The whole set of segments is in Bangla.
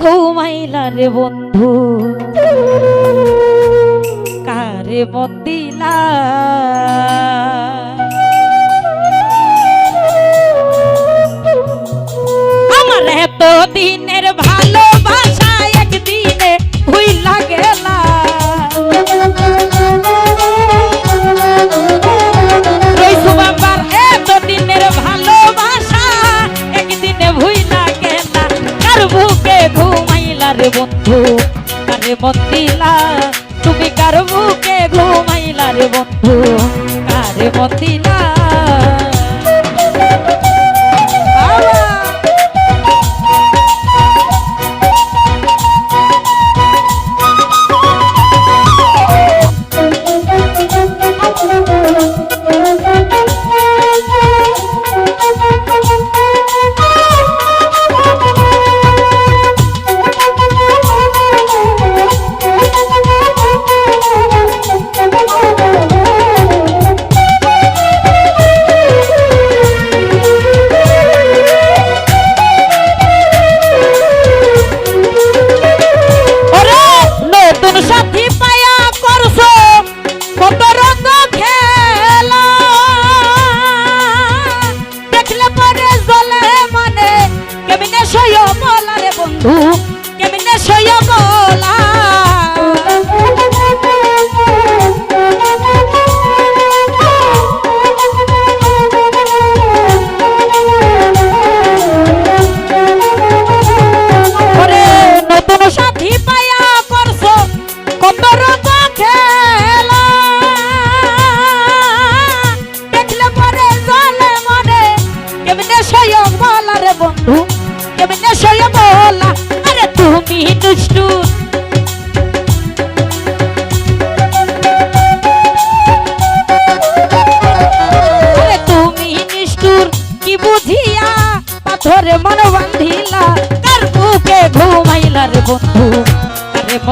ঘুমাইলা রে বন্ধু। কারে মন দিলা আমার এতদিন পতিলা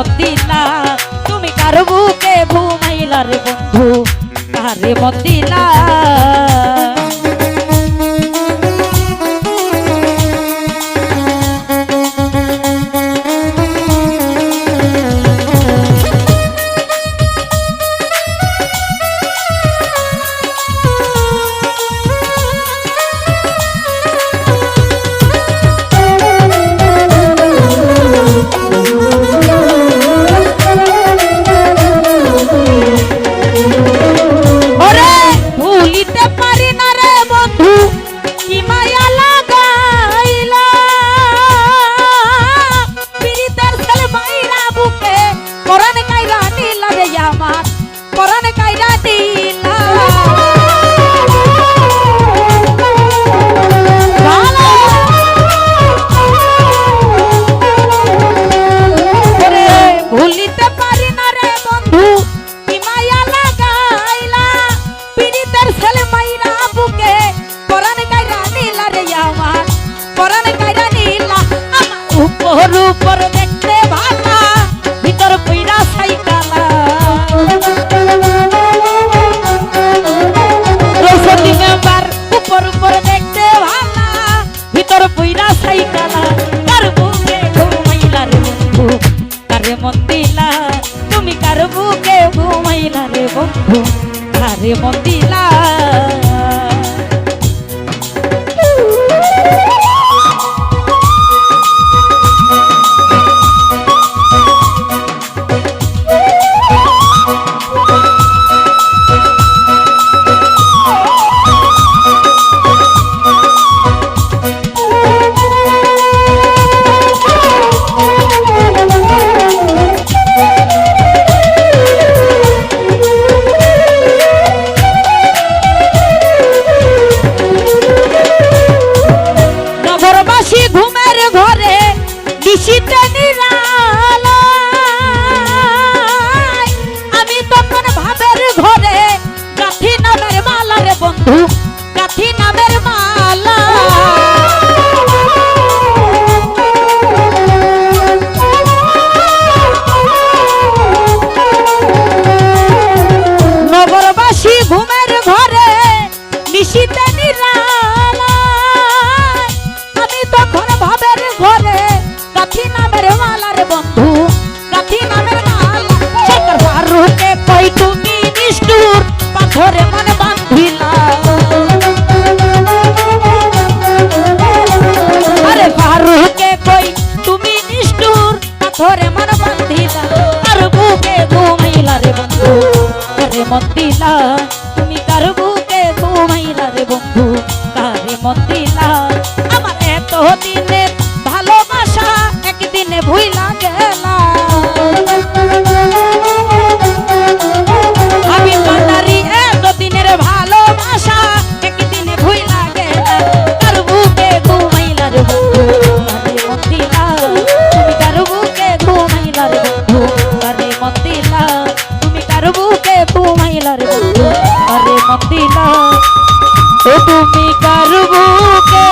মন দিলা তুমি কার বুকে ঘুমাইলার বন্ধু? কারে মন দিলা পরাণ গাইরা নীলা উপর উপর দেখতে ভালা ভিতর কইরা সাইকালা রৌসতি মেম্বার উপর উপর দেখতে ভালা ভিতর কইরা সাইকালা কার বুকে রে বন্ধু? 哦 ধরে মন বন্ধিলা, তার বুকে ঘুমাইলা রে বন্ধু। কারে মন দিলা তুমি কার বুকে ঘুমাইলা রে বন্ধু। কারে মন তুমি কার বুকে